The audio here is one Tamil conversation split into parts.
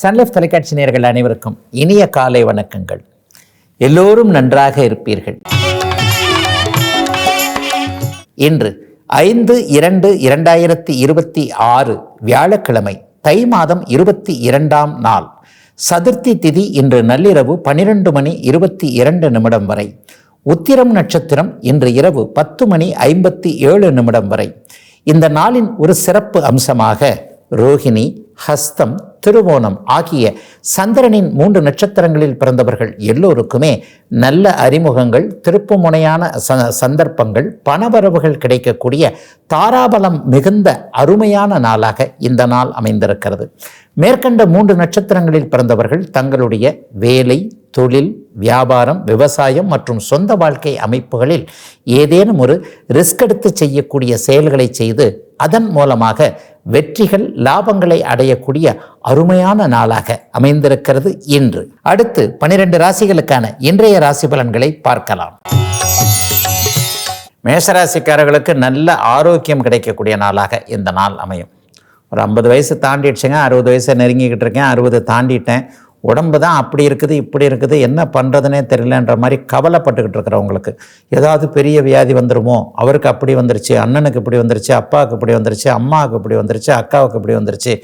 சன்லைஃப் தொலைக்காட்சி நேர்கள் அனைவருக்கும் இனிய காலை வணக்கங்கள். எல்லோரும் நன்றாக இருப்பீர்கள். இன்று ஐந்து இரண்டு இரண்டாயிரத்தி இருபத்தி ஆறு வியாழக்கிழமை தை மாதம் இருபத்தி இரண்டாம் நாள். சதுர்த்தி திதி இன்று நள்ளிரவு பனிரெண்டு மணி இருபத்தி இரண்டு நிமிடம் வரை. உத்திரம் நட்சத்திரம் இன்று இரவு பத்து மணி ஐம்பத்தி ஏழு நிமிடம் வரை. இந்த நாளின் ஒரு சிறப்பு அம்சமாக ரோகிணி ஹஸ்தம் திருவோணம் ஆகிய சந்திரனின் மூன்று நட்சத்திரங்களில் பிறந்தவர்கள் எல்லோருக்குமே நல்ல அறிமுகங்கள் திருப்புமுனையான ச சந்தர்ப்பங்கள் பணவரவுகள் கிடைக்கக்கூடிய தாராபலம் மிகுந்த அருமையான நாளாக இந்த நாள் அமைந்திருக்கிறது. மேற்கண்ட மூன்று நட்சத்திரங்களில் பிறந்தவர்கள் தங்களுடைய வேலை தொழில் வியாபாரம் விவசாயம் மற்றும் சொந்த வாழ்க்கை அமைப்புகளில் ஏதேனும் ஒரு ரிஸ்க் எடுத்து செய்யக்கூடிய செயல்களை செய்து அதன் மூலமாக வெற்றிகள் லாபங்களை அடையக்கூடிய அருமையான நாளாக அமைந்திருக்கிறது இன்று. அடுத்து பனிரெண்டு ராசிகளுக்கான இன்றைய ராசி பலன்களை பார்க்கலாம். மேஷராசிக்காரர்களுக்கு நல்ல ஆரோக்கியம் கிடைக்கக்கூடிய நாளாக இந்த நாள் அமையும். ஒரு ஐம்பது வயசு தாண்டிடுச்சுங்க அறுபது வயசை நெருங்கிக்கிட்டு இருக்கேன் அறுபது தாண்டிட்டேன். உடம்பு தான் அப்படி இருக்குது இப்படி இருக்குது என்ன பண்ணுறதுனே தெரியலன்ற மாதிரி கவலைப்பட்டுக்கிட்டு இருக்கிறவங்களுக்கு ஏதாவது பெரிய வியாதி வந்துருமோ அவருக்கு அப்படி வந்துருச்சு அண்ணனுக்கு இப்படி வந்துருச்சு அப்பாவுக்கு இப்படி வந்துருச்சு அம்மாவுக்கு இப்படி வந்துருச்சு அக்காவுக்கு இப்படி வந்துருச்சு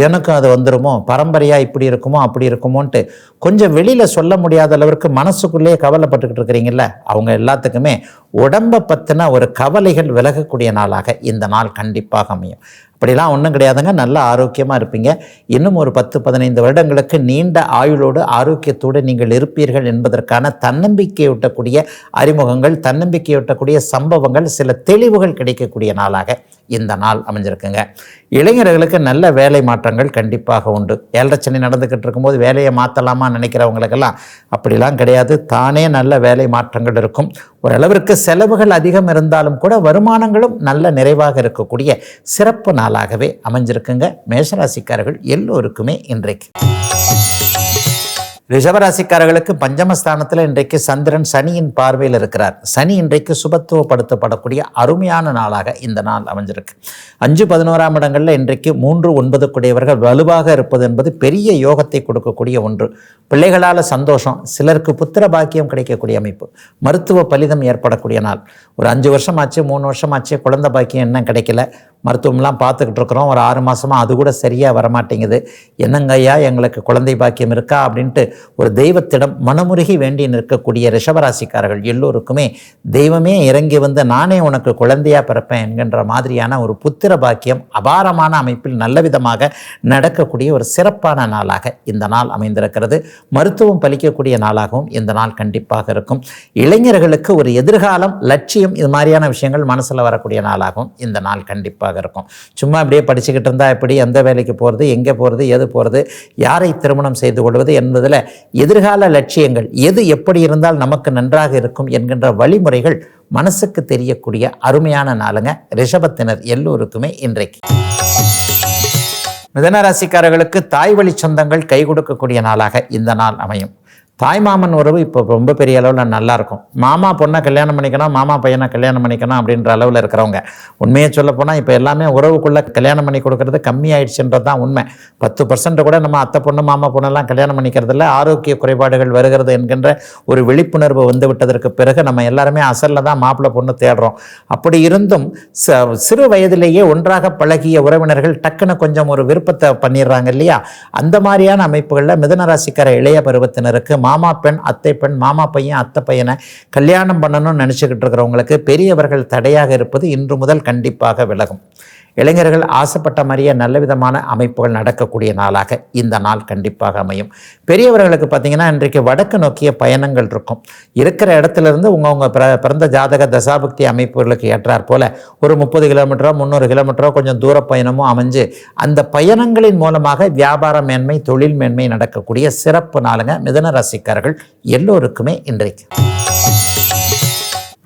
எனக்கும் அது வந்துருமோ பரம்பரையாக இப்படி இருக்குமோ அப்படி இருக்குமோன்ட்டு கொஞ்சம் வெளியில் சொல்ல முடியாத அளவிற்கு மனசுக்குள்ளேயே கவலைப்பட்டுக்கிட்டு இருக்கிறீங்கள அவங்க எல்லாத்துக்குமே உடம்பை பற்றின ஒரு கவலைகள் விலகக்கூடிய நாளாக இந்த நாள் கண்டிப்பாக அமையும். அப்படிலாம் ஒன்றும் கிடையாதுங்க. நல்ல ஆரோக்கியமாக இருப்பீங்க. இன்னும் ஒரு பத்து பதினைந்து வருடங்களுக்கு நீண்ட ஆயுளோடு ஆரோக்கியத்தோடு நீங்கள் இருப்பீர்கள் என்பதற்கான தன்னம்பிக்கையூட்டக்கூடிய அறிமுகங்கள் தன்னம்பிக்கையூட்டக்கூடிய சம்பவங்கள் சில தெளிவுகள் கிடைக்கக்கூடிய நாளாக இந்த நாள் அமைஞ்சிருக்குங்க. இளைஞர்களுக்கு நல்ல வேலை மாற்றங்கள் கண்டிப்பாக உண்டு. ஏழரச்சனை நடந்துக்கிட்டு இருக்கும்போது வேலையை மாற்றலாமா நினைக்கிறவங்களுக்கெல்லாம் அப்படிலாம் கிடையாது. தானே நல்ல வேலை மாற்றங்கள் இருக்கும். ஓரளவிற்கு செலவுகள் அதிகம் இருந்தாலும் கூட வருமானங்களும் நல்ல நிறைவாக இருக்கக்கூடிய சிறப்பு நாள் நாளாகவே அமைஞ்சிருக்குங்க. மேஷராசிக்காரர்கள் எல்லோருக்குமே இன்றைக்கு. ரிஷபராசிக்காரர்களுக்கு பஞ்சமஸ்தானத்தில் இன்றைக்கு சந்திரன் சனியின் பார்வையில் இருக்கிறார். சனி இன்றைக்கு சுபத்துவப்படுத்தப்படக்கூடிய அருமையான நாளாக இந்த நாள் அமைஞ்சிருக்கு. அஞ்சு பதினோராம் இடங்களில் இன்றைக்கு மூன்று ஒன்பது கூடியவர்கள் வலுவாக இருப்பது என்பது பெரிய யோகத்தை கொடுக்கக்கூடிய ஒன்று. பிள்ளைகளால் சந்தோஷம் சிலருக்கு புத்திர பாக்கியம் கிடைக்கக்கூடிய அமைப்பு மருத்துவ பலிதம் ஏற்படக்கூடிய நாள். ஒரு அஞ்சு வருஷம் ஆச்சு மூணு வருஷம் ஆச்சு குழந்தை பாக்கியம் என்ன கிடைக்கல. மருத்துவம்லாம் பார்த்துக்கிட்டு இருக்கிறோம். ஒரு ஆறு மாதமாக அது கூட சரியாக வரமாட்டேங்குது. என்னங்கய்யா எங்களுக்கு குழந்தை பாக்கியம் இருக்கா? அப்படின்ட்டு ஒரு தெய்வத்திடம் மனமுருகி வேண்டி நிற்கக்கூடிய ரிஷபராசிக்காரர்கள் எல்லோருக்குமே தெய்வமே இறங்கி வந்து நானே உனக்கு குழந்தையாக பிறப்பேன் என்கின்ற மாதிரியான ஒரு புத்திர பாக்கியம் அபாரமான அமைப்பில் நல்ல விதமாக நடக்கக்கூடிய ஒரு சிறப்பான நாளாக இந்த நாள் அமைந்திருக்கிறது. மருத்துவம் பலிக்கக்கூடிய நாளாகவும் இந்த நாள் கண்டிப்பாக இருக்கும். இளைஞர்களுக்கு ஒரு எதிர்காலம் லட்சியம் இது மாதிரியான விஷயங்கள் மனசில் வரக்கூடிய நாளாகவும் இந்த நாள் கண்டிப்பாக இருக்கும். சும்மா அப்படியே படிச்சுக்கிட்டு இருந்தால் எப்படி எந்த வேலைக்கு போகிறது எங்கே போகிறது எது போகிறது யாரை திருமணம் செய்து கொள்வது என்பதில் எதிர்கால லட்சியங்கள் எது எப்படி இருந்தால் நமக்கு நன்றாக இருக்கும் என்கின்ற வழிமுறைகள் மனசுக்கு தெரியக்கூடிய அருமையான நாளுங்க. ரிஷபத்தினர் எல்லோருக்குமே இன்றைக்கு. மிதனராசிக்காரர்களுக்கு தாய் வழி சொந்தங்கள் கை கொடுக்கக்கூடிய நாளாக இந்த நாள் அமையும். தாய் மாமன் உறவு இப்போ ரொம்ப பெரிய அளவில் நல்லாயிருக்கும் மாமா பொண்ணை கல்யாணம் பண்ணிக்கணும் மாமா பையனை கல்யாணம் பண்ணிக்கணும் அப்படின்ற அளவில் இருக்கிறவங்க. உண்மையை சொல்ல போனால் இப்போ எல்லாமே உறவுக்குள்ளே கல்யாணம் பண்ணி கொடுக்கறது கம்மியாயிடுச்சுன்றது தான் உண்மை. பத்து பர்சன்ட் கூட நம்ம அத்தை பொண்ணு மாமா பொண்ணெல்லாம் கல்யாணம் பண்ணிக்கிறதுல ஆரோக்கிய குறைபாடுகள் வருகிறது என்கின்ற ஒரு விழிப்புணர்வு வந்து விட்டதற்கு பிறகு நம்ம எல்லாருமே அசலில் தான் மாப்பிள்ளை பொண்ணு தேடுறோம். அப்படி இருந்தும் ச சிறு வயதிலேயே ஒன்றாக பழகிய உறவினர்கள் டக்குன்னு கொஞ்சம் ஒரு விருப்பத்தை பண்ணிடுறாங்க இல்லையா? அந்த மாதிரியான அமைப்புகளில் மிதனராசிக்கார இளைய பருவத்தினருக்கு மாமா பெண் அத்தை பெண் மாமா பையன் அத்தை பையனை கல்யாணம் பண்ணணும்னு நினச்சிக்கிட்டு இருக்கிறவங்களுக்கு பெரியவர்கள் தடையாக இருப்பது இன்று முதல் கண்டிப்பாக விலகும். இளைஞர்கள் ஆசைப்பட்ட மாதிரியே நல்ல விதமான அமைப்புகள் நடக்கக்கூடிய நாளாக இந்த நாள் கண்டிப்பாக அமையும். பெரியவர்களுக்கு பார்த்தீங்கன்னா இன்றைக்கு வடக்கு நோக்கிய பயணங்கள் இருக்கும். இருக்கிற இடத்துல இருந்து உங்கவுங்க பிற பிறந்த ஜாதக தசாபக்தி அமைப்புகளுக்கு ஏற்றாற் போல ஒரு முப்பது கிலோமீட்டரோ முந்நூறு கிலோமீட்டரோ கொஞ்சம் தூர பயணமும் அமைஞ்சு அந்த பயணங்களின் மூலமாக வியாபார மேன்மை தொழில் மேன்மை நடக்கக்கூடிய சிறப்பு நாளுங்க மிதன ராசிக்காரர்கள் எல்லோருக்குமே இன்றைக்கு.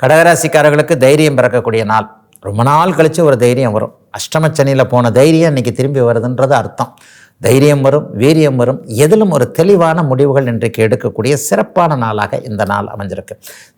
கடகராசிக்காரர்களுக்கு தைரியம் பிறக்கக்கூடிய நாள். ரொம்ப நாள் கழித்து ஒரு தைரியம் வரும். அஷ்டமச்சனியில் போன தைரியம் இன்றைக்கி திரும்பி வருதுன்றது அர்த்தம். தைரியம் வரும் வீரியம் வரும் எதிலும் ஒரு தெளிவான முடிவுகள் இன்றைக்கு எடுக்கக்கூடிய சிறப்பான நாளாக இந்த நாள் அமைஞ்சிருக்கு.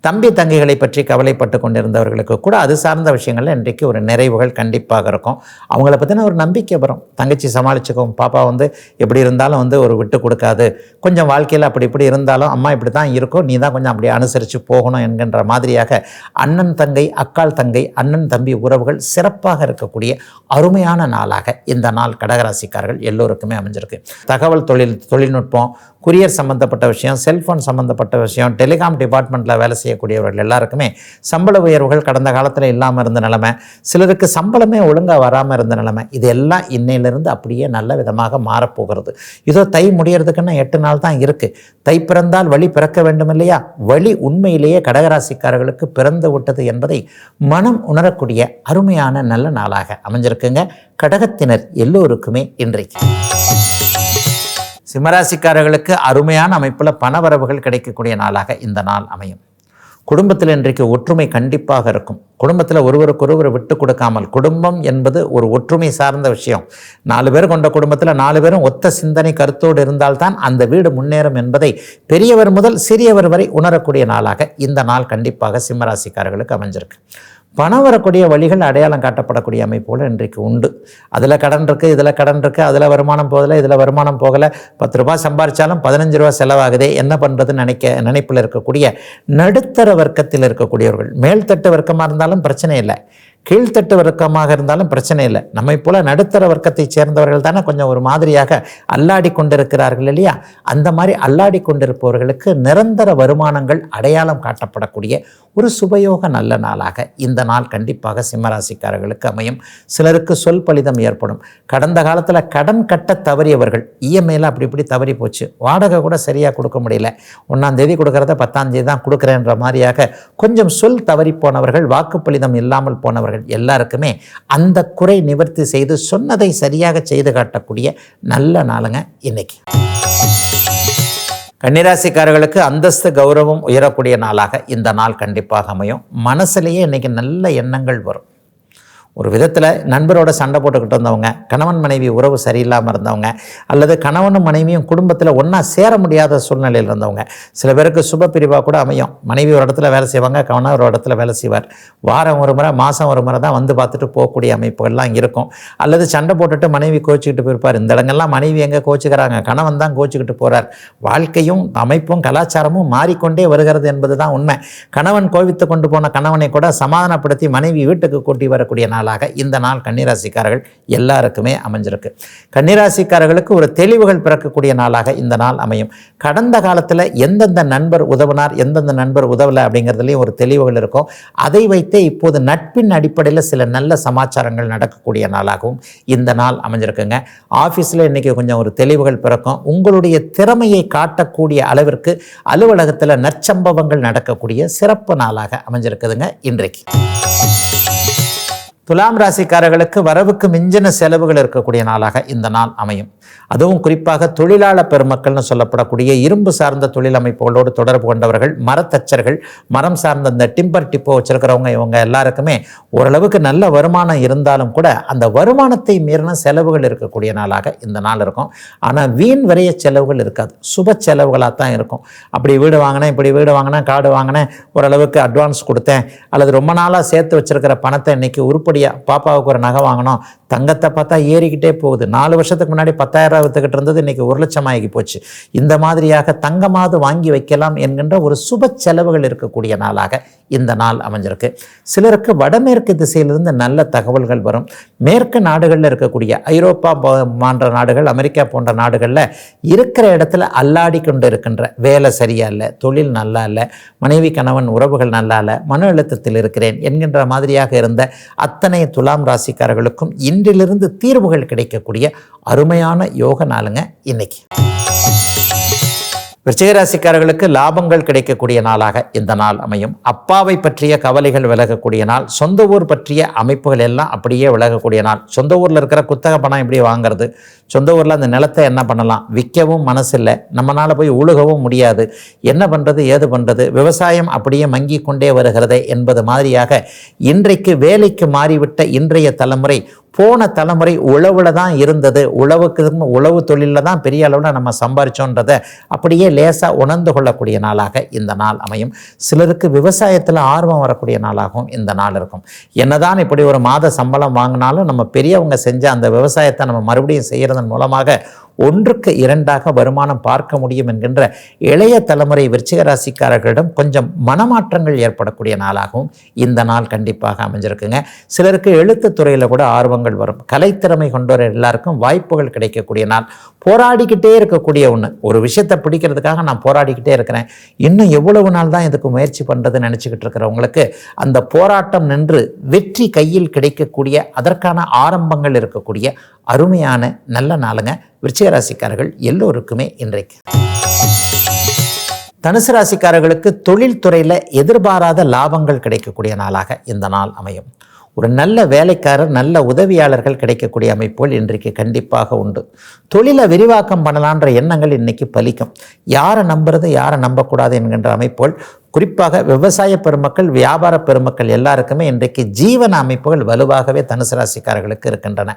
தம்பி தங்கைகளை பற்றி கவலைப்பட்டு கொண்டிருந்தவர்களுக்கு கூட அது சார்ந்த விஷயங்களில் இன்றைக்கு ஒரு நிறைவுகள் கண்டிப்பாக இருக்கும். அவங்கள பற்றின ஒரு நம்பிக்கை வரும். தங்கச்சி சமாளிச்சுக்கும் பாப்பா வந்து எப்படி இருந்தாலும் வந்து ஒரு விட்டு கொடுக்காது. கொஞ்சம் வாழ்க்கையில் அப்படி இப்படி இருந்தாலும் அம்மா இப்படி தான் இருக்கும் நீ தான் கொஞ்சம் அப்படி அனுசரித்து போகணும் என்கின்ற மாதிரியாக அண்ணன் தங்கை அக்காள் தங்கை அண்ணன் தம்பி உறவுகள் சிறப்பாக இருக்கக்கூடிய அருமையான நாளாக இந்த நாள் கடகராசிக்காரர்கள் எல்லோருக்கும் அமைஞ்சிருக்கு. தகவல் தொழில் தொழில்நுட்பம் குரியர் சம்மந்தப்பட்ட விஷயம் செல்ஃபோன் சம்மந்தப்பட்ட விஷயம் டெலிகாம் டிபார்ட்மெண்ட்டில் வேலை செய்யக்கூடியவர்கள் எல்லாருக்குமே சம்பள உயர்வுகள் கடந்த காலத்தில் இல்லாமல் இருந்த நிலைமை சிலருக்கு சம்பளமே ஒழுங்காக வராமல் இருந்த நிலைமை இது எல்லாம் இன்னையிலிருந்து அப்படியே நல்ல விதமாக மாறப்போகிறது. இதோ தை முடியறதுக்குன்னு எட்டு நாள் தான் இருக்குது தை பிறந்தால் வழி பிறக்க வேண்டும் இல்லையா? வழி உண்மையிலேயே கடகராசிக்காரர்களுக்கு பிறந்து விட்டது என்பதை மனம் உணரக்கூடிய அருமையான நல்ல நாளாக அமைஞ்சிருக்குங்க. கடகத்தினர் எல்லோருக்குமே இன்றைக்கு. சிம்மராசிக்காரர்களுக்கு அருமையான அமைப்பில் பணவரவுகள் கிடைக்கக்கூடிய நாளாக இந்த நாள் அமையும். குடும்பத்தில் இன்றைக்கு ஒற்றுமை கண்டிப்பாக இருக்கும். குடும்பத்தில் ஒருவருக்கொருவர் விட்டு கொடுக்காமல் குடும்பம் என்பது ஒரு ஒற்றுமை சார்ந்த விஷயம். நாலு பேர் கொண்ட குடும்பத்தில் நாலு பேரும் ஒத்த சிந்தனை கருத்தோடு இருந்தால்தான் அந்த வீடு முன்னேறும் என்பதை பெரியவர் முதல் சிறியவர் வரை உணரக்கூடிய நாளாக இந்த நாள் கண்டிப்பாக சிம்மராசிக்காரர்களுக்கு அமைஞ்சிருக்கு. பணம் வரக்கூடிய வழிகள் அடையாளம் காட்டப்படக்கூடிய அமைப்புகள் இன்றைக்கு உண்டு. அதில் கடன் இருக்குது இதில் கடன் இருக்குது அதில் வருமானம் போகலை இதில் வருமானம் போகலை. பத்து ரூபாய் சம்பாரித்தாலும் பதினஞ்சு ரூபா செலவாகுதே. என்ன பண்ணுறதுன்னு நினைக்க நினைப்பில் இருக்கக்கூடிய நடுத்தர வர்க்கத்தில் இருக்கக்கூடியவர்கள். மேல்தட்டு வர்க்கமாக இருந்தாலும் பிரச்சனை இல்லை. கீழ்த்தட்டு வர்க்கமாக இருந்தாலும் பிரச்சனை இல்லை. நம்மை போல நடுத்தர வர்க்கத்தை சேர்ந்தவர்கள் தானே கொஞ்சம் ஒரு மாதிரியாக அல்லாடி கொண்டிருக்கிறார்கள் இல்லையா? அந்த மாதிரி அல்லாடி கொண்டிருப்பவர்களுக்கு நிரந்தர வருமானங்கள் அடையாளம் காட்டப்படக்கூடிய ஒரு சுபயோக நல்ல நாளாக இந்த நாள் கண்டிப்பாக சிம்மராசிக்காரர்களுக்கு அமையும். சிலருக்கு சொல் பலிதம் ஏற்படும். கடந்த காலத்தில் கடன் கட்ட தவறியவர்கள் இஎம்ஐயில் அப்படி இப்படி தவறி போச்சு. வாடகை கூட சரியாக கொடுக்க முடியல. ஒன்றாம் தேதி கொடுக்கறத பத்தாம் தேதி தான் கொடுக்குறேன்ற மாதிரியாக கொஞ்சம் சொல் தவறி போனவர்கள் பலிதம் இல்லாமல் போனவர்கள் எல்லாருக்குமே அந்த குறை நிவர்த்தி செய்து சொன்னதை சரியாக செய்து காட்டக்கூடிய நல்ல நாளுங்க இன்னைக்கு. கன்னிராசிக்காரர்களுக்கு அந்தஸ்து கௌரவம் உயரக்கூடிய நாளாக இந்த நாள் கண்டிப்பாக அமையும். மனசுலேயே இன்னைக்கு நல்ல எண்ணங்கள் வரும். ஒரு விதத்தில் நண்பரோட சண்டை போட்டுக்கிட்டு இருந்தவங்க கணவன் மனைவி உறவு சரியில்லாமல் இருந்தவங்க அல்லது கணவனும் மனைவியும் குடும்பத்தில் ஒன்றா சேர முடியாத சூழ்நிலையில் இருந்தவங்க. சில பேருக்கு சுப பிரிவாக கூட அமையும். மனைவி ஒரு இடத்துல வேலை செய்வாங்க கணவன் ஒரு இடத்துல வேலை செய்வார். வாரம் ஒரு முறை மாதம் ஒரு முறை தான் வந்து பார்த்துட்டு போகக்கூடிய அமைப்புகள்லாம் இருக்கும். அல்லது சண்டை போட்டுட்டு மனைவி கோச்சிக்கிட்டு போயிருப்பார். இந்த இடங்கள்லாம் மனைவி எங்கே கோச்சிக்கிறாங்க? கணவன் தான் கோச்சிக்கிட்டு போகிறார் வாழ்க்கையும் அமைப்பும் கலாச்சாரமும் மாறிக்கொண்டே வருகிறது என்பது தான் உண்மை. கணவன் கோவித்து கொண்டு போன கணவனை கூட சமாதானப்படுத்தி மனைவி வீட்டுக்கு கூட்டி வரக்கூடிய நாள் நாளாக இந்த நாள் கன்னிராசிக்காரர்கள் எல்லாருக்குமே அமைஞ்சிருக்கு. கன்னிராசிக்காரர்களுக்கு ஒரு தெளிவுகள் பிறக்கக்கூடிய நாளாக இந்த நாள் அமையும். கடந்த காலத்தில் எந்தெந்த நண்பர் உதவினார் எந்தெந்த நண்பர் உதவலை அப்படிங்கிறதுலையும் ஒரு தெளிவுகள் இருக்கும். அதை வைத்தே இப்போது நட்பின் அடிப்படையில் சில நல்ல சமாச்சாரங்கள் நடக்கக்கூடிய நாளாகவும் இந்த நாள் அமைஞ்சிருக்குங்க. ஆஃபீஸில் இன்றைக்கி கொஞ்சம் ஒரு தெளிவுகள் பிறக்கும். உங்களுடைய திறமையை காட்டக்கூடிய அளவிற்கு அலுவலகத்தில் நற்சம்பவங்கள் நடக்கக்கூடிய சிறப்பு நாளாக அமைஞ்சிருக்குதுங்க இன்றைக்கு. துலாம் ராசிக்காரர்களுக்கு வரவுக்கு மிஞ்சின செலவுகள் இருக்கக்கூடிய நாளாக இந்த நாள் அமையும். அதுவும் குறிப்பாக தொழிலாளர் பெருமக்கள்னு சொல்லப்படக்கூடிய இரும்பு சார்ந்த தொழில் அமைப்புகளோடு தொடர்பு கொண்டவர்கள் மரத்தச்சர்கள் மரம் சார்ந்த இந்த டிம்பர் டிப்போ வச்சிருக்கிறவங்க இவங்க எல்லாருக்குமே ஓரளவுக்கு நல்ல வருமானம் இருந்தாலும் கூட அந்த வருமானத்தை மீறின செலவுகள் இருக்கக்கூடிய நாளாக இந்த நாள் இருக்கும். ஆனால் வீண் வரைய செலவுகள் இருக்காது. சுப செலவுகளாக தான் இருக்கும். அப்படி வீடு வாங்கினேன் இப்படி வீடு வாங்கினேன் காடு வாங்கினேன் ஓரளவுக்கு அட்வான்ஸ் கொடுத்தேன் அல்லது ரொம்ப நாளாக சேர்த்து வச்சிருக்கிற பணத்தை இன்னைக்கு உருப்படியாக பாப்பாவுக்கு ஒரு நகை வாங்கினோம். தங்கத்தை பார்த்தா ஏறிக்கிட்டே போகுது. நாலு வருஷத்துக்கு முன்னாடி பத்தாயிரம் ரூபாய் வித்துக்கிட்டு இருந்தது இன்னைக்கு ஒரு லட்சம் ஆகி போச்சு. இந்த மாதிரியாக தங்கமாவது வாங்கி வைக்கலாம் என்கின்ற ஒரு சுப செலவுகள் இருக்கக்கூடிய நாளாக இந்த நாள் அமைஞ்சிருக்கு. சிலருக்கு வடமேற்கு திசையிலிருந்து நல்ல தகவல்கள் வரும். மேற்கு நாடுகளில் இருக்கக்கூடிய ஐரோப்பா போன்ற நாடுகள் அமெரிக்கா போன்ற நாடுகளில் இருக்கிற இடத்துல அல்லாடி கொண்டு இருக்கின்ற வேலை சரியா இல்லை தொழில் நல்லா இல்லை மனைவி கணவன் உறவுகள் நல்லா இல்லை மன அழுத்தத்தில் இருக்கிறேன் என்கின்ற மாதிரியாக இருந்த அத்தனை துலாம் ராசிக்காரர்களுக்கும் இன்றிலிருந்து தீர்வுகள் கிடைக்கக்கூடிய அருமையான யோக நாளுங்க இன்னைக்கு. விருச்சிகராசிக்காரர்களுக்கு லாபங்கள் கிடைக்கக்கூடிய நாளாக இந்த நாள் அமையும். அப்பாவை பற்றிய கவலைகள் விலகக்கூடிய நாள் சொந்த ஊர் பற்றிய அமைப்புகள் எல்லாம் அப்படியே விலகக்கூடிய நாள். சொந்த ஊரில் இருக்கிற குத்தக பணம் எப்படி வாங்குறது? சொந்த ஊரில் அந்த நிலத்தை என்ன பண்ணலாம்? விற்கவும் மனசில்லை. நம்மளால் போய் உழுகவும் முடியாது. என்ன பண்ணுறது ஏது பண்ணுறது விவசாயம் அப்படியே மங்கி கொண்டே வருகிறதே என்பது மாதிரியாக இன்றைக்கு வேலைக்கு மாறிவிட்ட இன்றைய தலைமுறை போன தலைமுறை உழவுல தான் இருந்தது. உழவுக்கு உழவு தொழிலில் தான் பெரிய அளவில் நம்ம சம்பாரிச்சோன்றதை அப்படியே லேசாக உணர்ந்து கொள்ளக்கூடிய நாளாக இந்த நாள் அமையும். சிலருக்கு விவசாயத்தில் ஆர்வம் வரக்கூடிய நாளாகவும் இந்த நாள் இருக்கும். என்னதான் இப்படி ஒரு மாத சம்பளம் வாங்கினாலும் நம்ம பெரியவங்க செஞ்ச அந்த விவசாயத்தை நம்ம மறுபடியும் செய்கிறதன் மூலமாக ஒன்றுக்கு இரண்டாக வருமானம் பார்க்க முடியும் என்கின்ற இளைய தலைமுறை விருச்சிக ராசிக்காரர்களிடம் கொஞ்சம் மனமாற்றங்கள் ஏற்படக்கூடிய நாளாகவும் இந்த நாள் கண்டிப்பாக அமைஞ்சிருக்குங்க. சிலருக்கு எழுத்து துறையில் கூட ஆர்வங்கள் வரும். கலைத்திறமை கொண்டவர் எல்லாருக்கும் வாய்ப்புகள் கிடைக்கக்கூடிய நாள். போராடிக்கிட்டே இருக்கக்கூடிய ஒன்று ஒரு விஷயத்தை பிடிக்கிறதுக்காக நான் போராடிக்கிட்டே இருக்கிறேன். இன்னும் எவ்வளவு நாள் தான் இதுக்கு முயற்சி பண்ணுறதுன்னு நினச்சிக்கிட்டு இருக்கிறவங்களுக்கு அந்த போராட்டம் நின்று வெற்றி கையில் கிடைக்கக்கூடிய அதற்கான ஆரம்பங்கள் இருக்கக்கூடிய அருமையான நல்ல நாளுங்க. விருச்சிகராசிக்காரர்கள் எல்லோருக்குமே இன்றைக்கு. தனுசு ராசிக்காரர்களுக்கு தொழில்துறையில் எதிர்பாராத லாபங்கள் கிடைக்கக்கூடிய நாளாக இந்த நாள் அமையும். ஒரு நல்ல வேலைக்காரர் நல்ல உதவியாளர்கள் கிடைக்கக்கூடிய அமைப்புகள் இன்றைக்கு கண்டிப்பாக உண்டு. தொழிலை விரிவாக்கம் பண்ணலான்ற எண்ணங்கள் இன்னைக்கு பலிக்கும். யாரை நம்புறது யாரை நம்பக்கூடாது என்கின்ற அமைப்புகள் குறிப்பாக விவசாய பெருமக்கள் வியாபார பெருமக்கள் எல்லாருக்குமே இன்றைக்கு ஜீவன அமைப்புகள் வலுவாகவே தனுசு ராசிக்காரர்களுக்கு இருக்கின்றன.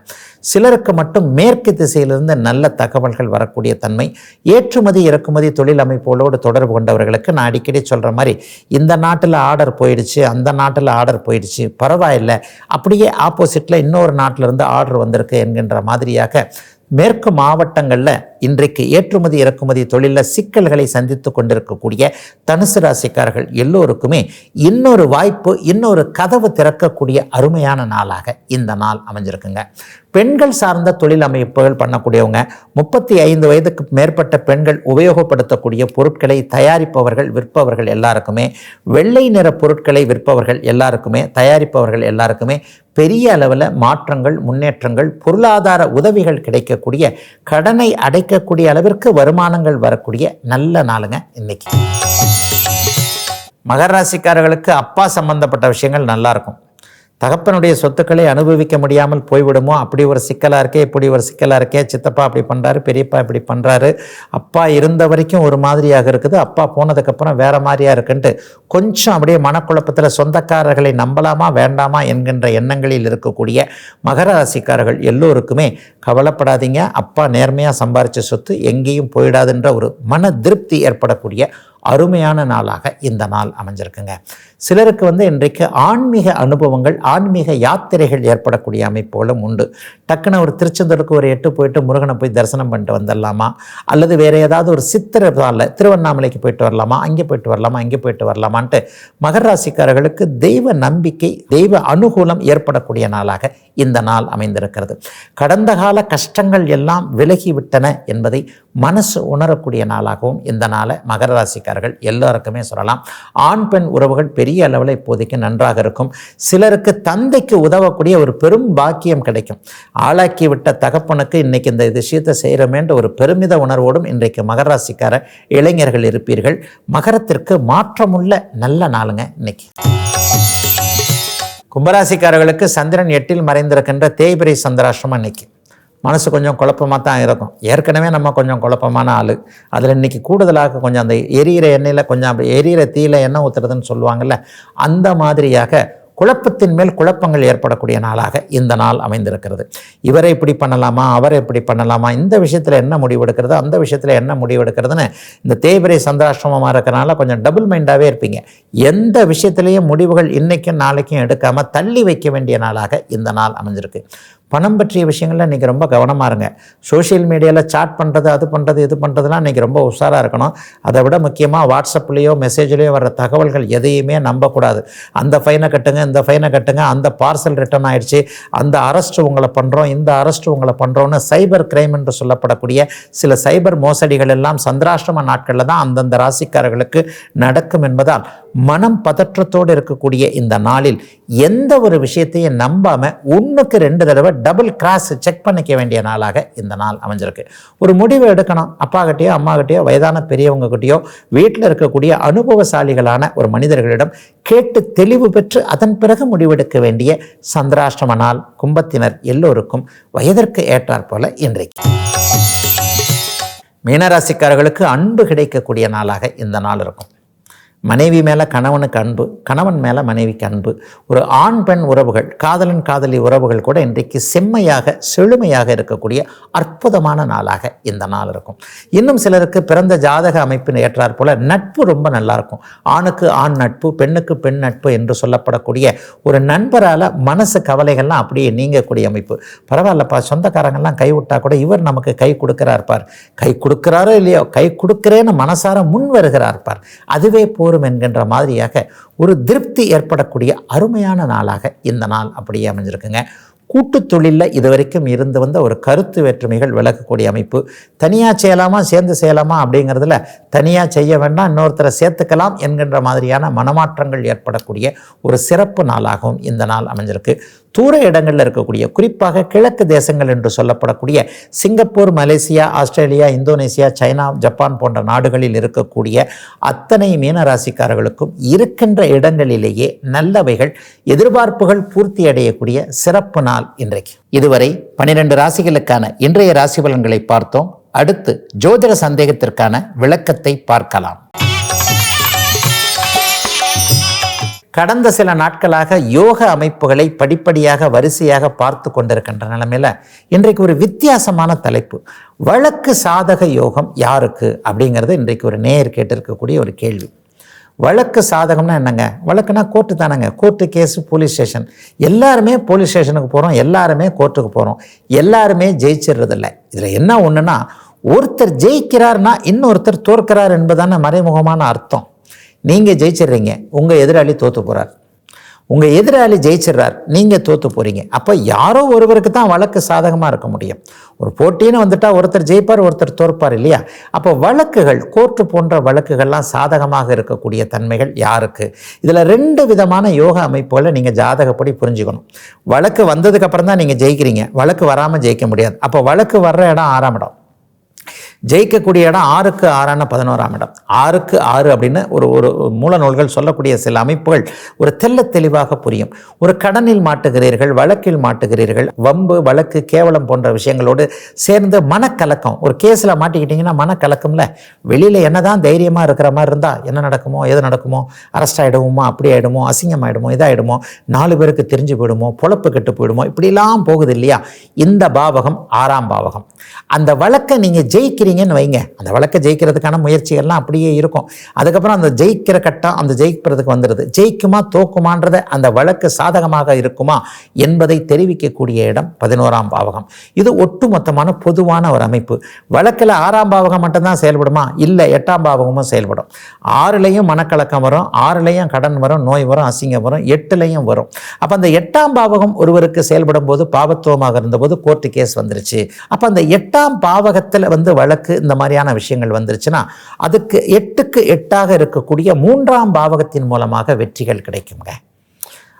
சிலருக்கு மட்டும் மேற்கு திசையிலிருந்து நல்ல தகவல்கள் வரக்கூடிய தன்மை ஏற்றுமதி இறக்குமதி தொழில் அமைப்புகளோடு தொடர்பு கொண்டவர்களுக்கு நான் அடிக்கடி சொல்கிற மாதிரி இந்த நாட்டில் ஆர்டர் போயிடுச்சு அந்த நாட்டில் ஆர்டர் போயிடுச்சு பரவாயில்லை அப்படியே ஆப்போசிட்டில் இன்னொரு நாட்டிலிருந்து ஆர்டர் வந்திருக்கு என்கின்ற மாதிரியாக மேற்கு மாவட்டங்களில் இன்றைக்கு ஏற்றுமதி இறக்குமதி தொழிலில் சிக்கல்களை சந்தித்து கொண்டிருக்கக்கூடிய தனுசு ராசிக்காரர்கள் எல்லோருக்குமே இன்னொரு வாய்ப்பு இன்னொரு கதவு திறக்கக்கூடிய அருமையான நாளாக இந்த நாள் அமைஞ்சிருக்குங்க. பெண்கள் சார்ந்த தொழில் அமைப்புகள் பண்ணக்கூடியவங்க முப்பத்தி ஐந்து வயதுக்கு மேற்பட்ட பெண்கள் உபயோகப்படுத்தக்கூடிய பொருட்களை தயாரிப்பவர்கள் விற்பவர்கள் எல்லாருக்குமே வெள்ளை நிற பொருட்களை விற்பவர்கள் எல்லாருக்குமே தயாரிப்பவர்கள் எல்லாருக்குமே பெரிய அளவில் மாற்றங்கள் முன்னேற்றங்கள் பொருளாதார உதவிகள் கிடைக்கக்கூடிய கடனை அடைக்கக்கூடிய அளவிற்கு வருமானங்கள் வரக்கூடிய நல்ல நாளுங்க இன்னைக்கு. மகர ராசிக்காரர்களுக்கு அப்பா சம்பந்தப்பட்ட விஷயங்கள் நல்லாயிருக்கும் தகப்பனுடைய சொத்துக்களை அனுபவிக்க முடியாமல் போய்விடுமோ? அப்படி ஒரு சிக்கலாக இருக்கே இப்படி ஒரு சிக்கலாக இருக்கே சித்தப்பா அப்படி பண்ணுறாரு பெரியப்பா இப்படி பண்ணுறாரு அப்பா இருந்த வரைக்கும் ஒரு மாதிரியாக இருக்குது. அப்பா போனதுக்கப்புறம் வேறு மாதிரியாக இருக்குன்ட்டு கொஞ்சம் அப்படியே மனக்குழப்பத்தில் சொந்தக்காரர்களை நம்பலாமா வேண்டாமா என்கின்ற எண்ணங்களில் இருக்கக்கூடிய மகர ராசிக்காரர்கள் எல்லோருக்குமே கவலைப்படாதீங்க. அப்பா நேர்மையாக சம்பாரித்த சொத்து எங்கேயும் போயிடாதுன்ற ஒரு மன திருப்தி ஏற்படக்கூடிய அருமையான நாளாக இந்த நாள் அமைஞ்சிருக்குங்க. சிலருக்கு வந்து இன்றைக்கு ஆன்மீக அனுபவங்கள் ஆன்மீக யாத்திரைகள் ஏற்படக்கூடிய அமைப்புகளும் உண்டு. டக்குன்னு ஒரு திருச்செந்தூருக்கு ஒரு எட்டு போயிட்டு முருகனை போய் தரிசனம் பண்ணிட்டு வந்துடலாமா? அல்லது வேறு ஏதாவது ஒரு சித்திரத்தால் திருவண்ணாமலைக்கு போயிட்டு வரலாமா? அங்கே போயிட்டு வரலாமா? இங்கே போயிட்டு வரலாமான்ட்டு மகர ராசிக்காரர்களுக்கு தெய்வ நம்பிக்கை தெய்வ அனுகூலம் ஏற்படக்கூடிய நாளாக இந்த நாள் அமைந்திருக்கிறது. கடந்த கால கஷ்டங்கள் எல்லாம் விலகிவிட்டன என்பதை மனசு உணரக்கூடிய நாளாகவும் இந்த நாளை மகர ராசிக்காரர்கள் எல்லோருக்குமே சொல்லலாம். ஆண் பெண் உறவுகள் பெரிய அளவில் இப்போதைக்கு நன்றாக இருக்கும். சிலருக்கு தந்தைக்கு உதவக்கூடிய ஒரு பெரும் பாக்கியம் கிடைக்கும். ஆளாக்கி விட்ட தகப்பனுக்கு இன்னைக்கு இந்த விஷயத்தை செய்கிறோமேன்ற ஒரு பெருமித உணர்வோடும் இன்றைக்கு மகராசிக்கார இளைஞர்கள் இருப்பீர்கள். மகரத்திற்கு மாற்றமுள்ள நல்ல நாளுங்க இன்னைக்கு. கும்பராசிக்காரர்களுக்கு சந்திரன் எட்டில் மறைந்திருக்கின்ற தேய்பிரை சந்திராசிரமம் இன்னைக்கு. மனசு கொஞ்சம் குழப்பமாக தான் இருக்கும். ஏற்கனவே நம்ம கொஞ்சம் குழப்பமான ஆள். அதில் இன்றைக்கி கூடுதலாக கொஞ்சம் அந்த எரியிற எண்ணெயில் கொஞ்சம் அப்படி எரியிற தீயில் எண்ணெய் ஊற்றுறதுன்னு சொல்லுவாங்கள்ல அந்த மாதிரியாக குழப்பத்தின் மேல் குழப்பங்கள் ஏற்படக்கூடிய நாளாக இந்த நாள் அமைந்திருக்கிறது. இவரை இப்படி பண்ணலாமா அவரை இப்படி பண்ணலாமா இந்த விஷயத்தில் என்ன முடிவெடுக்கிறது அந்த விஷயத்தில் என்ன முடிவெடுக்கிறதுன்னு இந்த தேய்பிரை சந்திராஷ்டிரமமாக இருக்கிறனால கொஞ்சம் டபுள் மைண்டாகவே இருப்பீங்க. எந்த விஷயத்திலையும் முடிவுகள் இன்றைக்கும் நாளைக்கும் எடுக்காமல் தள்ளி வைக்க வேண்டிய நாளாக இந்த நாள் அமைஞ்சிருக்கு. பணம் பற்றிய விஷயங்களில் இன்றைக்கி ரொம்ப கவனமாக இருங்க. சோஷியல் மீடியாவில் சாட் பண்ணுறது அது பண்ணுறது இது பண்ணுறதுலாம் இன்றைக்கி ரொம்ப உஷாராக இருக்கணும். அதை விட முக்கியமாக வாட்ஸ்அப்லேயோ மெசேஜ்லேயோ வர தகவல்கள் எதையுமே நம்பக்கூடாது. அந்த ஃபைனை கட்டுங்க இந்த ஃபைனை கட்டுங்க அந்த பார்சல் ரிட்டர்ன் ஆயிடுச்சு அந்த அரெஸ்ட் உங்களை பண்ணுறோம் இந்த அரெஸ்ட் உங்களை பண்ணுறோன்னு சைபர் கிரைம் என்று சொல்லப்படக்கூடிய சில சைபர் மோசடிகள் எல்லாம் சந்திராஷ்டிரம நாட்களில் தான் அந்தந்த ராசிக்காரர்களுக்கு நடக்கும் என்பதால் மனம் பதற்றத்தோடு இருக்கக்கூடிய இந்த நாளில் எந்த ஒரு விஷயத்தையும் நம்பாமல் ஒன்றுக்கு ரெண்டு தடவை டபுள் கிராஸ் செக் பண்ணிக்க வேண்டிய நாளாக இந்த நாள் அமைஞ்சிருக்கு. ஒரு முடிவு எடுக்கணும். அப்பா கிட்டேயோ அம்மா வயதான பெரியவங்க கிட்டேயோ வீட்டில் இருக்கக்கூடிய அனுபவசாலிகளான ஒரு மனிதர்களிடம் கேட்டு தெளிவு பெற்று அதன் பிறகு முடிவெடுக்க வேண்டிய சந்திராஷ்டம நாள் கும்பத்தினர் எல்லோருக்கும் வயதிற்கு ஏற்றாற் போல இன்றைக்கு. மீனராசிக்காரர்களுக்கு அன்பு கிடைக்கக்கூடிய நாளாக இந்த நாள் இருக்கும். மனைவி மேலே கணவனுக்கு அன்பு கணவன் மேலே மனைவிக்கு அன்பு ஒரு ஆண் பெண் உறவுகள் காதலன் காதலி உறவுகள் கூட இன்றைக்கு செம்மையாக செழுமையாக இருக்கக்கூடிய அற்புதமான நாளாக இந்த நாள் இருக்கும். இன்னும் சிலருக்கு பிறந்த ஜாதக அமைப்பின் ஏற்றாற் போல நட்பு ரொம்ப நல்லா இருக்கும். ஆணுக்கு ஆண் நட்பு பெண்ணுக்கு பெண் நட்பு என்று சொல்லப்படக்கூடிய ஒரு நண்பரால் மனசு கவலைகள்லாம் அப்படியே நீங்கக்கூடிய அமைப்பு. பரவாயில்லப்பா சொந்தக்காரங்கள்லாம் கை விட்டா கூட இவர் நமக்கு கை கொடுக்கிறார் பார். கை கொடுக்குறாரோ இல்லையோ கை கொடுக்குறேன்னு மனசார முன் வருகிறார் பார். அதுவே போரும் என்கின்ற மாதிரியாக ஒரு திருப்தி ஏற்படக்கூடிய அருமையான நாளாக இந்த நாள் அப்படியே அமைஞ்சிருக்குங்க. கூட்டு தொழிலில் இதுவரைக்கும் இருந்து வந்த ஒரு கருத்து வேற்றுமைகள் விலகக்கூடிய அமைப்பு. தனியாக செய்யலாமா சேர்ந்து செய்யலாமா அப்படிங்கிறதுல தனியாக செய்ய வேண்டாம் இன்னொருத்தரை சேர்த்துக்கலாம் என்கின்ற மாதிரியான மனமாற்றங்கள் ஏற்படக்கூடிய ஒரு சிறப்பு நாளாகவும் இந்த நாள் அமைஞ்சிருக்கு. தூர இடங்களில் இருக்கக்கூடிய குறிப்பாக கிழக்கு தேசங்கள் என்று சொல்லப்படக்கூடிய Singapore Malaysia Australia Indonesia China Japan போன்ற நாடுகளில் இருக்கக்கூடிய அத்தனை மீனராசிக்காரர்களுக்கும் இருக்கின்ற இடங்களிலேயே நல்லவைகள் எதிர்பார்ப்புகள் பூர்த்தி அடையக்கூடிய சிறப்பு நாள் இன்றைக்கு. இதுவரை பனிரெண்டு ராசிகளுக்கான இன்றைய ராசி பலன்களை பார்த்தோம். அடுத்து ஜோதிட சந்தேகத்திற்கான விளக்கத்தை பார்க்கலாம். கடந்த சில நாட்களாக யோக அமைப்புகளை படிப்படியாக வரிசையாக பார்த்து கொண்டிருக்கின்ற நிலைமையில் இன்றைக்கு ஒரு வித்தியாசமான தலைப்பு. வழக்கு சாதக யோகம் யாருக்கு? அப்படிங்கிறது இன்றைக்கு ஒரு நேயர் கேட்டிருக்கக்கூடிய ஒரு கேள்வி. வழக்கு சாதகம்னா என்னங்க? வழக்குனா கோர்ட்டு தானேங்க. Court case police station. எல்லாருமே போலீஸ் ஸ்டேஷனுக்கு போகிறோம் எல்லாருமே கோர்ட்டுக்கு போகிறோம் எல்லாருமே ஜெயிச்சிடுறதில்ல. இதில் என்ன ஒன்றுனா ஒருத்தர் ஜெயிக்கிறார்னா இன்னொருத்தர் தோற்கிறார் என்பதான மறைமுகமான அர்த்தம். நீங்கள் ஜெயிச்சிடுறீங்க. உங்கள் எதிராளி தோற்று போகிறார் உங்கள் எதிராளி ஜெயிச்சிடுறார். நீங்கள் தோற்று போகிறீங்க அப்போ யாரோ ஒருவருக்கு தான் வழக்கு சாதகமாக இருக்க முடியும். ஒரு போட்டின்னு வந்துட்டால் ஒருத்தர் ஜெயிப்பார் ஒருத்தர் தோற்பார் இல்லையா? அப்போ வழக்குகள் கோர்ட்டு போன்ற வழக்குகள்லாம் சாதகமாக இருக்கக்கூடிய தன்மைகள் யாருக்கு? இதில் ரெண்டு விதமான யோக அமைப்புகளை நீங்கள் ஜாதகப்படி புரிஞ்சுக்கணும். வழக்கு வந்ததுக்கப்புறம் தான் நீங்கள் ஜெயிக்கிறீங்க. வழக்கு வராமல் ஜெயிக்க முடியாது. அப்போ வழக்கு வர்ற இடம் ஆறாம் இடம். ஜெயிக்கக்கூடிய இடம் ஆறுக்கு ஆறான பதினோராம் இடம். ஆறுக்கு ஆறு அப்படின்னு ஒரு ஒரு மூல நூல்கள் சொல்லக்கூடிய சில அமைப்புகள் ஒரு தெல்ல தெளிவாக புரியும். ஒரு கடனில் மாட்டுகிறீர்கள் வழக்கில் மாட்டுகிறீர்கள் வம்பு வழக்கு கேவலம் போன்ற விஷயங்களோடு சேர்ந்து மனக்கலக்கம். ஒரு கேஸில் மாட்டிக்கிட்டிங்கன்னா மனக்கலக்கம்ல. வெளியில் என்னதான் தைரியமாக இருக்கிற மாதிரி இருந்தால் என்ன நடக்குமோ எது நடக்குமோ அரெஸ்ட் ஆகிடுவோமோ அப்படி ஆகிடுமோ அசிங்கம் ஆகிடுமோ இதாகிடுமோ நாலு பேருக்கு தெரிஞ்சு போயிடுமோ பொழப்பு கெட்டு போயிடுமோ இப்படிலாம் போகுது இல்லையா? இந்த பாவகம் ஆறாம் பாவகம். அந்த வழக்கை நீங்கள் ஜெயிக்கிறீங்கன்னு வைங்க. அந்த வழக்கை ஜெயிக்கிறதுக்கான முயற்சிகள்லாம் அப்படியே இருக்கும். அதுக்கப்புறம் அந்த ஜெயிக்கிற கட்டம் அந்த ஜெயிக்கிறதுக்கு வந்துடுது ஜெயிக்குமா தோக்குமான்றத அந்த வழக்கு சாதகமாக இருக்குமா என்பதை தெரிவிக்கக்கூடிய இடம் பதினோராம் பாவகம். இது ஒட்டுமொத்தமான பொதுவான ஒரு அமைப்பு. வழக்கில் ஆறாம் பாவகம் மட்டும்தான் செயல்படுமா? இல்லை எட்டாம் பாவகமும் செயல்படும். ஆறுலேயும் மனக்கலக்கம் வரும் ஆறுலேயும் கடன் வரும் நோய் வரும் அசிங்கம் வரும் எட்டுலேயும் வரும். அப்போ அந்த எட்டாம் பாவகம் ஒருவருக்கு செயல்படும் போது பாவத்துவமாக இருந்தபோது கோர்ட்டு கேஸ் வந்துருச்சு. அப்போ அந்த எட்டாம் பாவகத்தில் வந்து வழக்கு இந்த மாதிரியான விஷயங்கள் வந்துருச்சுன்னா அதுக்கு எட்டுக்கு எட்டாக இருக்கக்கூடிய மூன்றாம் பாவகத்தின் மூலமாக வெற்றிகள் கிடைக்குங்க.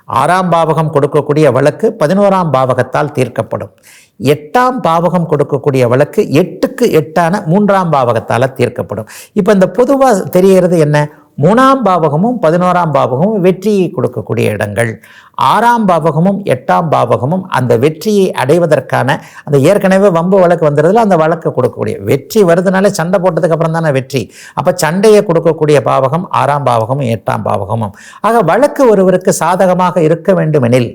ஆறாம் பாவகம் கொடுக்கக்கூடிய வழக்கு பதினோராம் பாவகத்தால் தீர்க்கப்படும். எட்டாம் பாவகம் கொடுக்கக்கூடிய வழக்கு எட்டுக்கு எட்டான மூன்றாம் பாவகத்தால் தீர்க்கப்படும். இப்போ இந்த பொதுவாக தெரிகிறது என்ன? மூணாம் பாவகமும் பதினோராம் பாவகமும் வெற்றியை கொடுக்கக்கூடிய இடங்கள். ஆறாம் பாவகமும் எட்டாம் பாவகமும் அந்த வெற்றியை அடைவதற்கான அந்த ஏற்கனவே வம்பு வழக்கு வந்துடுறதுல அந்த வழக்கு கொடுக்கக்கூடிய வெற்றி வருதுனாலே சண்டை போட்டதுக்கு அப்புறம் தானே வெற்றி. அப்போ சண்டையை கொடுக்கக்கூடிய பாவகம் ஆறாம் பாவகமும் எட்டாம் பாவகமும். ஆக வழக்கு ஒருவருக்கு சாதகமாக இருக்க வேண்டுமெனில்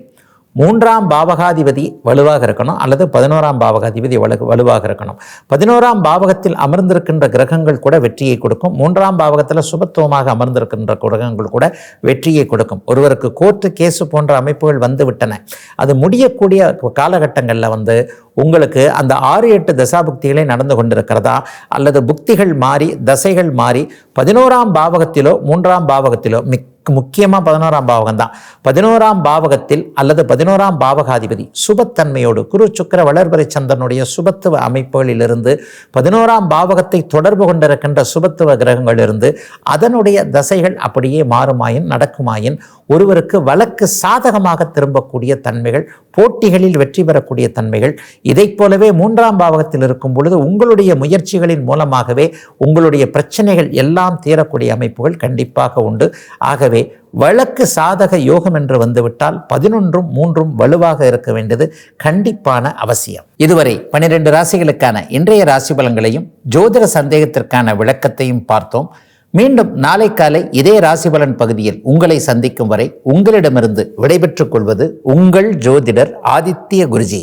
மூன்றாம் பாவகாதிபதி வலுவாக இருக்கணும் அல்லது பதினோராம் பாவகாதிபதி வலு வலுவாக இருக்கணும். பதினோராம் பாவகத்தில் அமர்ந்திருக்கின்ற கிரகங்கள் கூட வெற்றியை கொடுக்கும். மூன்றாம் பாவகத்தில் சுபத்துவமாக அமர்ந்திருக்கின்ற கிரகங்கள் கூட வெற்றியை கொடுக்கும். ஒருவருக்கு கோர்ட்டு கேஸு போன்ற அமைப்புகள் வந்து விட்டன அது முடியக்கூடிய காலகட்டங்களில் வந்து உங்களுக்கு அந்த ஆறு எட்டு தசாபுக்திகளே நடந்து கொண்டிருக்கிறதா? அல்லது புக்திகள் மாறி தசைகள் மாறி பதினோராம் பாவகத்திலோ மூன்றாம் பாவகத்திலோ மிக் முக்கியமாக பதினோராம் பாவகம் தான் பதினோராம் பாவகத்தில் அல்லது பதினோராம் பாவகாதிபதி சுபத்தன்மையோடு குரு சுக்கர வளர்பறை சந்திரனுடைய சுபத்துவ அமைப்புகளிலிருந்து பதினோராம் பாவகத்தை தொடர்பு கொண்டிருக்கின்ற சுபத்துவ கிரகங்களிலிருந்து அதனுடைய தசைகள் அப்படியே மாறுமாயின் நடக்குமாயின் ஒருவருக்கு வழக்கு சாதகமாக திரும்பக்கூடிய தன்மைகள் போட்டிகளில் வெற்றி பெறக்கூடிய தன்மைகள் இதைப் போலவே மூன்றாம் பாவகத்தில் இருக்கும் பொழுது உங்களுடைய முயற்சிகளின் மூலமாகவே உங்களுடைய பிரச்சனைகள் எல்லாம் தீரக்கூடிய அமைப்புகள் கண்டிப்பாக உண்டு. ஆகவே ஆகவே வழக்கு சாதக யோகம் என்று வந்துவிட்டால் பதினொன்றும் மூன்றும் வலுவாக இருக்க வேண்டியது கண்டிப்பான அவசியம். இதுவரை பனிரெண்டு ராசிகளுக்கான இன்றைய ராசி பலன்களையும் ஜோதிட சந்தேகத்திற்கான விளக்கத்தையும் பார்த்தோம். மீண்டும் நாளை காலை இதே ராசிபலன் பகுதியில் உங்களை சந்திக்கும் வரை உங்களிடமிருந்து விடைபெற்றுக் கொள்வது உங்கள் ஜோதிடர் ஆதித்ய குருஜி.